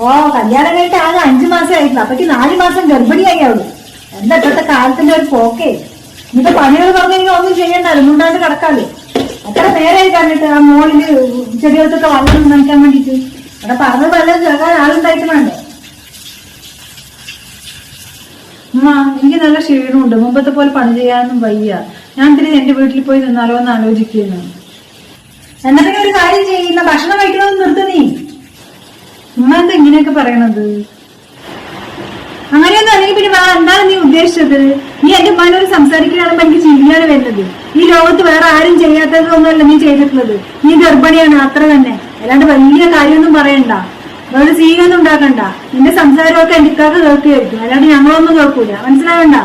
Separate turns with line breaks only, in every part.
ഓ കല്യാണം കഴിഞ്ഞിട്ട് ആകെ അഞ്ചു മാസം ആയിട്ടില്ല അപ്പക്ക് നാല് മാസം ഗർഭിണിയായി അവൾ. എന്താ ഇപ്പോഴത്തെ കാലത്തിന്റെ ഒരു പോക്കേ? ഇനിയിപ്പോ പണികൾ പറഞ്ഞാൽ ഒന്നും ചെയ്യണ്ട മുണ്ടാണ്ട് കിടക്കാല്ലേ അത്ര നേരമായി കണ്ടിട്ട് ആ മോളിൽ ചെടികൾക്കൊക്കെ വെള്ളം നനയ്ക്കാൻ വേണ്ടിട്ട്? അവിടെ പറഞ്ഞ വല്ലതും കേൾക്കാൻ ആളുണ്ടായിട്ട് വേണ്ടേ
എനിക്ക് നല്ല ക്ഷീണമുണ്ട്. മുമ്പത്തെ പോലെ പണി ചെയ്യാനൊന്നും വയ്യ. ഞാൻ തിരി എന്റെ വീട്ടിൽ പോയി നിന്നാലോ എന്ന് ആലോചിക്കുന്നു.
എന്നിട്ട് ഒരു കാര്യം ചെയ്യുന്ന ഭക്ഷണം കഴിക്കണമെന്ന് നിർത്തി നീ
ഉമ്മ എന്താ ഇങ്ങനെയൊക്കെ പറയണത്?
അങ്ങനെയൊന്നും അല്ലെങ്കിൽ പിന്നെ എന്താണ് നീ ഉദ്ദേശിച്ചത്? നീ എന്റെ ഉമ്മാനോട് സംസാരിക്കുകയാണെങ്കിൽ എനിക്ക് ചിരിയാണ് വരുന്നത്. ഈ ലോകത്ത് വേറെ ആരും ചെയ്യാത്തതൊന്നുമല്ല നീ ചെയ്തിട്ടുള്ളത്. നീ ഗർഭിണിയാണ് അത്ര തന്നെ. അല്ലാണ്ട് വലിയ കാര്യമൊന്നും പറയണ്ട. വേറെ സീനൊന്നും ഉണ്ടാക്കണ്ട. നിന്റെ സംസാരമൊക്കെ എന്റെ ഇക്കാക്ക് കേൾക്കുകയായിരിക്കും അല്ലാണ്ട് ഞങ്ങളൊന്നും കേൾക്കൂല. മനസ്സിലാവണ്ട?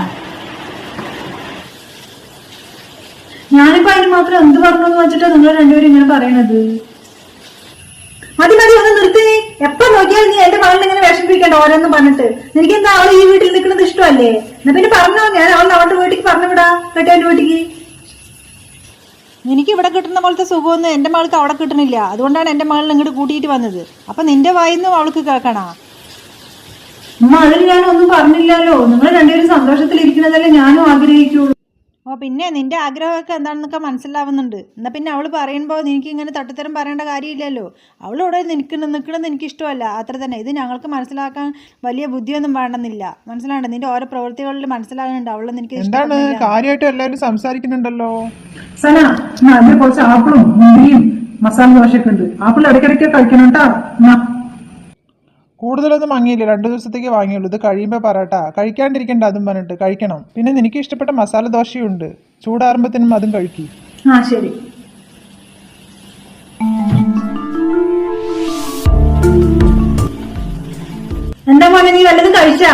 ഞാനിപ്പോ അതിന് മാത്രം എന്ത് പറഞ്ഞു വെച്ചിട്ടാ നിങ്ങൾ രണ്ടുപേരും ഇങ്ങനെ പറയണത്? മതി മതി ഒന്ന് നിർത്തി. എപ്പോ നോക്കിയാലും നീ എന്റെ മകളിൽ ഇങ്ങനെ വിഷമിപ്പിക്കണ്ട ഓരോന്നും പറഞ്ഞിട്ട്. നിനക്ക് എന്താ അവൾ ഈ വീട്ടിൽ നിൽക്കുന്നത് ഇഷ്ടമല്ലേ? എന്നാ പിന്നെ പറഞ്ഞോ ഞാൻ അവൾ അവളുടെ വീട്ടിലേക്ക് പറഞ്ഞു വിടാ കെട്ടവന്റെ വീട്ടിക്ക്?
എനിക്ക് ഇവിടെ കിട്ടുന്ന പോലത്തെ സുഖമൊന്നും എന്റെ മകൾക്ക് അവിടെ കിട്ടണില്ല. അതുകൊണ്ടാണ് എന്റെ മകളിൽ ഇങ്ങോട്ട് കൂട്ടിയിട്ട് വന്നത്. അപ്പം നിന്റെ വായിന്നും അവൾക്ക് കേൾക്കണാ?
ഞാൻ ഒന്നും പറഞ്ഞില്ലല്ലോ. നിങ്ങൾ രണ്ടുപേരും സന്തോഷത്തിലിരിക്കുന്നതല്ലേ ഞാനും ആഗ്രഹിക്കുള്ളൂ.
ഓ പിന്നെ നിന്റെ ആഗ്രഹമൊക്കെ എന്താണെന്നൊക്കെ മനസ്സിലാവുന്നുണ്ട്. എന്നാൽ പിന്നെ അവൾ പറയുമ്പോൾ നിനക്ക് ഇങ്ങനെ തട്ടിത്തരം പറയേണ്ട കാര്യമില്ലല്ലോ. അവൾ ഇവിടെ നിൽക്കണം നിൽക്കണമെന്ന് എനിക്ക് ഇഷ്ടമല്ല അത്ര തന്നെ. ഇത് ഞങ്ങൾക്ക് മനസ്സിലാക്കാൻ വലിയ ബുദ്ധിയൊന്നും വേണമെന്നില്ല. മനസ്സിലാണ്ട് നിന്റെ ഓരോ പ്രവൃത്തികളിൽ മനസ്സിലാകുന്നുണ്ട് അവൾ നിനക്ക്
എന്താണ്. കാര്യമായിട്ട് എല്ലാവരും സംസാരിക്കുന്നുണ്ടല്ലോ.
സനാ കുറച്ച് ആപ്പിളും മസാല ദോശയൊക്കെ ഉണ്ട്. ആപ്പിൾ ഇടയ്ക്കിടയ്ക്ക് കഴിക്കണം കേട്ടാ.
കൂടുതലൊന്നും വാങ്ങിയില്ല രണ്ടു ദിവസത്തേക്ക് വാങ്ങിയുള്ളൂ. ഇത് കഴിയുമ്പോൾ പറയട്ട. കഴിക്കാണ്ടിരിക്കണ്ട അതും പറഞ്ഞിട്ട്. കഴിക്കണം. പിന്നെ നിനക്ക് ഇഷ്ടപ്പെട്ട മസാല ദോശയുണ്ട്. ചൂടാറുമ്പത്തിനും അതും കഴിക്കി.
ആ ശരി. എന്താ മോനെ നീ വല്ലതും കഴിച്ചാ?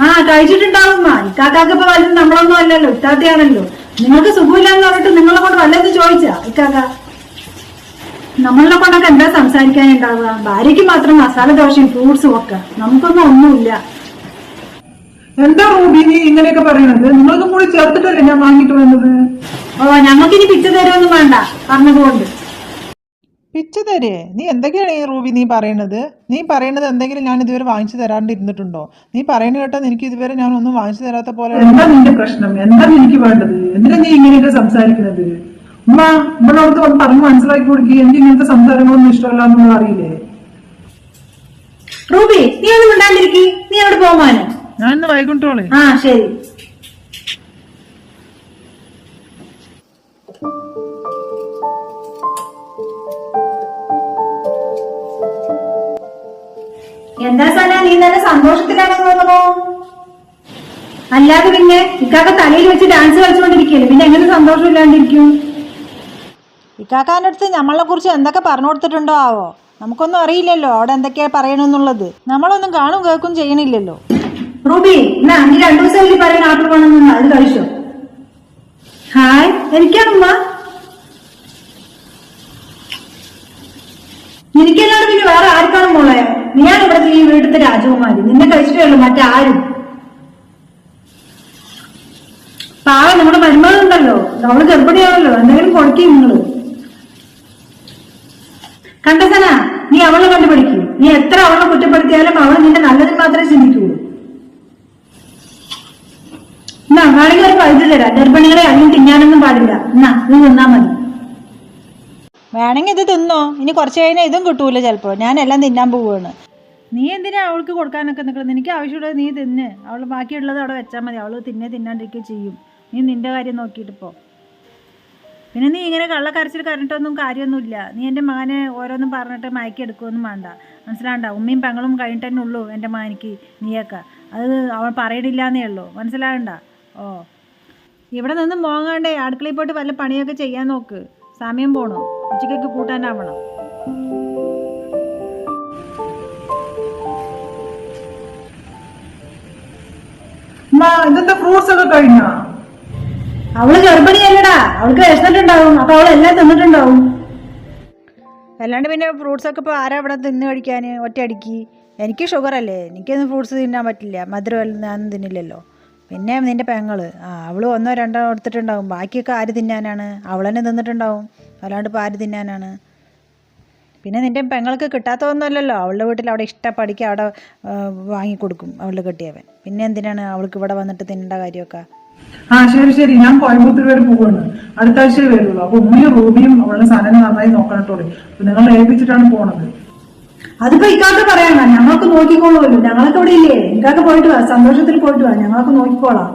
ആ കഴിച്ചിട്ടുണ്ടാവും. ഇക്കാക്കാക്ക് വല്ലതും നമ്മളൊന്നും അല്ലല്ലോ. ഇത്താത്തയാണല്ലോ നിങ്ങൾക്ക് സുഖമില്ലാന്ന് പറഞ്ഞിട്ട് നിങ്ങളെ കൊണ്ട് വല്ലതും ചോദിച്ചാ? ഇക്കാക്ക. നമ്മളെ കൊണ്ടൊക്കെ എന്താ സംസാരിക്കാൻ ഉണ്ടാവുക ഭാര്യയ്ക്ക് മാത്രം മസാല ദോശയും ഫ്രൂട്ട്സും ഒക്കെ. നമുക്കൊന്നും ഒന്നുമില്ല.
എന്താ റൂബി നീ ഇങ്ങനെയൊക്കെ പറയണത് നിങ്ങൾക്കും കൂടി ചേർത്തിട്ടല്ലേ ഞാൻ വാങ്ങിട്ട് വന്നത്?
ഓ ഞങ്ങൾക്ക് ഇനി പിച്ച തരുമൊന്നും വേണ്ട. പറഞ്ഞതുകൊണ്ട്
പിച്ച തരേ? നീ എന്തൊക്കെയാണ് ഈ റൂബി നീ പറയണത് നീ പറയണത് എന്തെങ്കിലും ഞാൻ ഇതുവരെ വാങ്ങിച്ചു തരാണ്ടിരുന്നിട്ടുണ്ടോ? നീ പറയണ കേട്ടോ എനിക്ക് ഇതുവരെ ഞാൻ ഒന്നും വാങ്ങിച്ചു തരാത്ത പോലെ
എന്താ നിന്റെ പ്രശ്നം? എന്താ എനിക്ക് വേണ്ടത്? എന്തിനാ നീ ഇങ്ങനെയൊക്കെ സംസാരിക്കുന്നത്? ഉമ്മ ഇവളോടത്ത് വന്ന് പറഞ്ഞ് മനസ്സിലാക്കി കൊടുക്കുക എനിക്ക് ഇങ്ങനത്തെ സംസാരങ്ങളൊന്നും ഇഷ്ടമല്ല എന്നൊന്നും അറിയില്ലേ?
റൂബി നീ ഒന്നും മിണ്ടാണ്ടിരിക്കി. നീ അവിടെ പോകാനോ
ഞാൻ ഇന്ന് വൈകുണ്ടോളെ
ആ ശരി. എന്താ സന നീ നല്ല സന്തോഷത്തിലാണെന്ന് തോന്നുന്നു? അല്ലാതെ പിന്നെ ഇക്കാക്ക തലയിൽ വെച്ച് ഡാൻസ് കളിച്ചുകൊണ്ടിരിക്കുകയല്ലേ. പിന്നെ എങ്ങനെ സന്തോഷം ഇല്ലാണ്ടിരിക്കും
ഇക്കാക്കാന്റെ അടുത്ത് നമ്മളെ കുറിച്ച് എന്തൊക്കെ പറഞ്ഞു കൊടുത്തിട്ടുണ്ടോ ആവോ? നമുക്കൊന്നും അറിയില്ലല്ലോ. അവിടെ എന്തൊക്കെയാ പറയണെന്നുള്ളത്. നമ്മളൊന്നും കാണും കേൾക്കും ചെയ്യണില്ലല്ലോ.
റൂബി നീ രണ്ടു ദിവസം എനിക്കല്ലാതെ പിന്നെ വേറെ ആർക്കാണ് മോളെ? നീയാണ് ഇവിടുത്തെ ഈ വീട്ടിലത്തെ രാജകുമാരി. നിന്നെ കഴിച്ചിട്ടേ മറ്റാരും. പാവം നമ്മുടെ മരുമകളുണ്ടല്ലോ. നമ്മൾ ഗർഭിണിയാണല്ലോ. എന്തെങ്കിലും കൊടുക്കും നിങ്ങൾ. കണ്ടസന നീ അവളെ കണ്ടുപിടിക്കൂ. നീ എത്ര അവളെ കുറ്റപ്പെടുത്തിയാലും അവൾ നിന്റെ നല്ലതിന് മാത്രമേ ചിന്തിക്കുള്ളൂ എന്നാ വേണമെങ്കിൽ ഒരു പഴുത് തരാം. ഗർഭിണികളെ അധികം തിന്നാനൊന്നും പാടില്ല. എന്നാ നീ നിന്നാ മതി.
വേണമെങ്കിൽ ഇത് തിന്നോ. ഇനി കുറച്ച് കഴിഞ്ഞാൽ ഇതും കിട്ടൂല ചിലപ്പോൾ ഞാൻ എല്ലാം തിന്നാൻ പോവുകയാണ് നീ എന്തിനാ അവൾക്ക് കൊടുക്കാനൊക്കെ നിൽക്കുന്നത് എനിക്ക് ആവശ്യമുള്ളത് നീ തിന്ന്. അവൾ ബാക്കിയുള്ളത് അവിടെ വെച്ചാൽ മതി. അവൾ തിന്നേ തിന്നാണ്ടിരിക്കുകയും ചെയ്യും. നീ നിന്റെ കാര്യം നോക്കിയിട്ട് പോ. പിന്നെ നീ ഇങ്ങനെ കള്ളക്കരച്ചിൽ കരഞ്ഞിട്ടൊന്നും കാര്യമൊന്നുമില്ല. നീ എന്റെ മകനെ ഓരോന്നും പറഞ്ഞിട്ട് മയക്കെടുക്കുകയൊന്നും വേണ്ട. മനസ്സിലാണ്ട? ഉമ്മയും പെങ്ങളും കഴിഞ്ഞിട്ട് തന്നെ ഉള്ളൂ എന്റെ മകനിക്ക് നീയൊക്കെ. അത് അവൾ പറയണില്ലാന്നേ ഉള്ളൂ. മനസ്സിലാകണ്ട ഓ. ഇവിടെ നിന്ന് മോങ്ങാണ്ടേ അടുക്കളയിൽ പോയിട്ട് വല്ല പണിയൊക്കെ ചെയ്യാൻ നോക്ക്. സമയം പോണു? ഉച്ചയ്ക്കൊക്കെ കൂട്ടാനാവണം
ഇന്നത്തെ ഫ്രൂട്ട്സ് ഒക്കെ കഴിഞ്ഞോ?
അവൾ ഗർഭിണിയല്ലടാ. അവൾക്ക് വിശന്നിട്ടുണ്ടാവും. അപ്പൊ അവൾ എല്ലാം തിന്നിട്ടുണ്ടാവും.
അല്ലാണ്ട് പിന്നെ ഫ്രൂട്ട്സ് ഒക്കെ ഇപ്പോൾ ആരാ ഇവിടെ തിന്ന് കഴിക്കാൻ ഒറ്റയടിക്ക് എനിക്ക് ഷുഗർ അല്ലേ. എനിക്കൊന്നും ഫ്രൂട്ട്സ് തിന്നാൻ പറ്റില്ല. മധുരം ഞാനൊന്നും തിന്നില്ലല്ലോ. പിന്നെ നിന്റെ പെങ്ങൾ. ആ അവൾ ഒന്നോ രണ്ടോ എടുത്തിട്ടുണ്ടാവും. ബാക്കിയൊക്കെ ആര് തിന്നാനാണ്? അവൾ തന്നെ തിന്നിട്ടുണ്ടാവും. അല്ലാണ്ട് ഇപ്പോൾ ആര് തിന്നാനാണ്?
പിന്നെ നിന്റെ പെങ്ങൾക്ക് കിട്ടാത്തതൊന്നുമല്ലല്ലോ. അവളുടെ വീട്ടിൽ അവിടെ ഇഷ്ടപ്പടിക്ക് അവിടെ വാങ്ങിക്കൊടുക്കും അവളുടെ കെട്ടിയവൻ. പിന്നെ എന്തിനാണ് അവൾക്ക് ഇവിടെ വന്നിട്ട് തിന്നേണ്ട കാര്യമൊക്കെ?
ആ ശരി ശരി. ഞാൻ കോയമ്പത്തൂർ വരെ പോകുകയാണ് അടുത്ത ആഴ്ച വരുള്ളൂ. അപ്പൊ ഉമ്മയും റൂബിയും അവളുടെ സാധനം നന്നായി നോക്കണട്ടോളെ അപ്പൊ നിങ്ങൾ ഏൽപ്പിച്ചിട്ടാണ് പോണത്.
അതിപ്പോ ഇക്കാക്ക് പറയണ്ട ഞങ്ങൾക്ക് നോക്കിക്കോളുമല്ലോ. ഞങ്ങളൊക്കെ ഇവിടെ ഇല്ലേ? ഇക്കാക്ക് പോയിട്ട് വാ. സന്തോഷത്തിൽ പോയിട്ട് വാ. ഞങ്ങൾക്ക് നോക്കിക്കോളാം.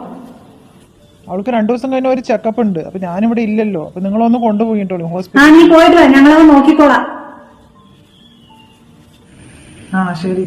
അവൾക്ക് രണ്ടു ദിവസം കഴിഞ്ഞ ഒരു ചെക്കപ്പ് ഉണ്ട്. അപ്പൊ ഞാനിവിടെ ഇല്ലല്ലോ. അപ്പൊ നിങ്ങളൊന്ന് കൊണ്ടുപോയിട്ടോളൂ.
ആ
ഹോസ്പിറ്റൽ
നീ പോയിട്ട് വാ. ഞങ്ങളത് നോക്കിക്കോളാം.
ആ ശരി.